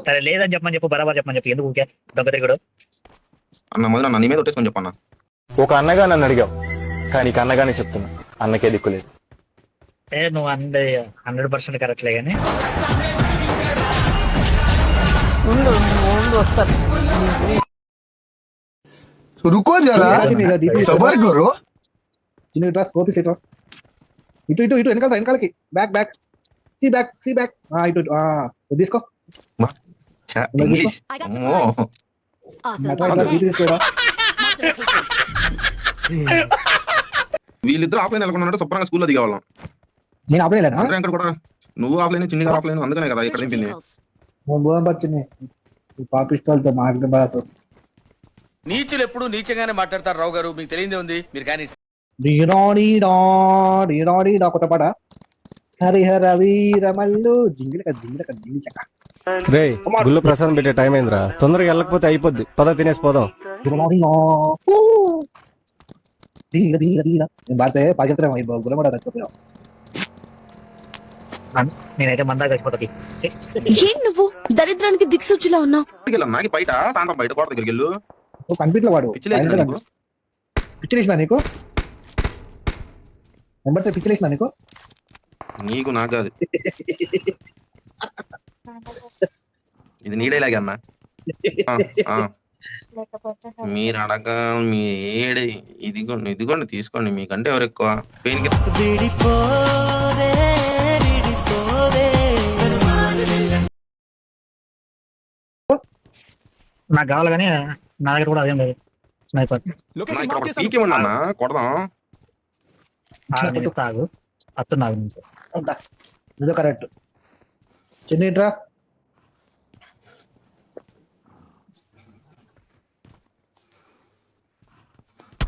సరే లేదని చెప్పమని చెప్పు బరాబర్ చెప్పమని చెప్పు ఎందుకు ఊరికే దెబ్బ తిరుగుడు అన్న మొదలు నన్ను నీ మీద కొట్టేసుకొని చెప్పన్న ఒక అన్నగా నన్ను అడిగావు కానీ నీకు అన్నగానే చెప్తున్నా అన్నకే దిక్కులేదు ఏ నువ్వు హండ్రెడ్ హండ్రెడ్ పర్సెంట్ కరెక్ట్లే కానీ ఉండు ఉండు వస్తారు रुको जरा सबर करो చిన్న ఇట్రా స్కోప్ ఇట్రా ఇటు ఇటు ఇటు వెనకాల వెనకాలకి back back C back C back ఇటు ఇటు. ఆ, ఇది తీసుకో ఛ, ఇంగ్లీష్. వీళ్ళిద్దరు ఆఫ్లైన్ వెళ్ళకుండా శుభ్రంగా స్కూల్లో దిగేవాళ్ళం నేను ఇక్కడ కూడా నువ్వు ఆఫ్లైన్ చిన్నగా ఆఫ్లైన్ అందుకనే కదా ఇక్కడ పచ్చింది పాపిస్తాలతో మాట్లాడబడాల్సి వస్తుంది నీచులు ఎప్పుడు నీచంగానే మాట్లాడతారు రావు గారు మీకు తెలియదే ఉంది మీరు కానీ కొత్త పాట హరిహర వీరమల్లు జింగిలక జింగిలక జింగిచక రే గుళ్ళు ప్రసాదం పెట్టే టైం అయిందిరా. తొందరగా వెళ్ళకపోతే అయిపోద్ది. పద తినేసి పోదాం. నేనైతే మందా చచ్చిపోతుంది ఏం నువ్వు? దరిద్రానికి దిక్సూచిలా ఉన్నావు. నాకు బయట సాయంత్రం బయట కోట దగ్గరికి వెళ్ళు. నువ్వు కనిపించలే వాడు. నీకు? పిచ్చిలేసిన నీకు? నెంబర్ పిచ్చిలేసిన నీకు? నీకు నాకు కాదు. ఇది నీ డైలాగ్ అన్న? ఆ, ఆ. మీరు అడగ మీ ఏడి ఇదిగోండి ఇదిగోండి తీసుకోండి మీకంటే ఎవరు ఎక్కువ? పెయిన్ నాకు కావాలి కానీ నా దగ్గర కూడా అదేం లేదు. స్నైపర్. కొడదాం. తాగు వస్తున్నాగు నుంచి అంతా ఇదో కరెక్ట్. చిన్న ఇట్రా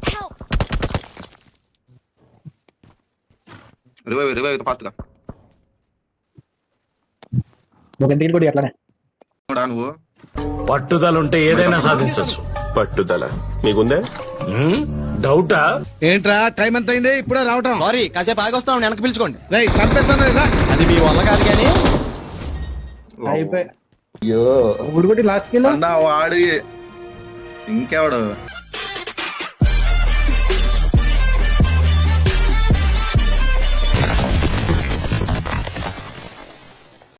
Help! రివైవ్ రివైవ్ ఫాస్ట్గా ఒక కూడా అట్లానే? నువ్వు? పట్టుదల ఉంటే ఏదైనా సాధించవచ్చు పట్టుదల. మీకుందే డౌటా? ఏంట్రా టైం ఎంత అయింది ఇప్పుడే రావటం. సారీ కాసేపు ఆగొస్తాం వెనక్కి పిలుచుకోండి. రేయ్ చంపేస్తాను అది మీ వల్ల కాదు కానీ అయిపోయి అయ్యో. కొట్టి లాస్ట్ కిలో అందా వాడి ఇంకెవడు?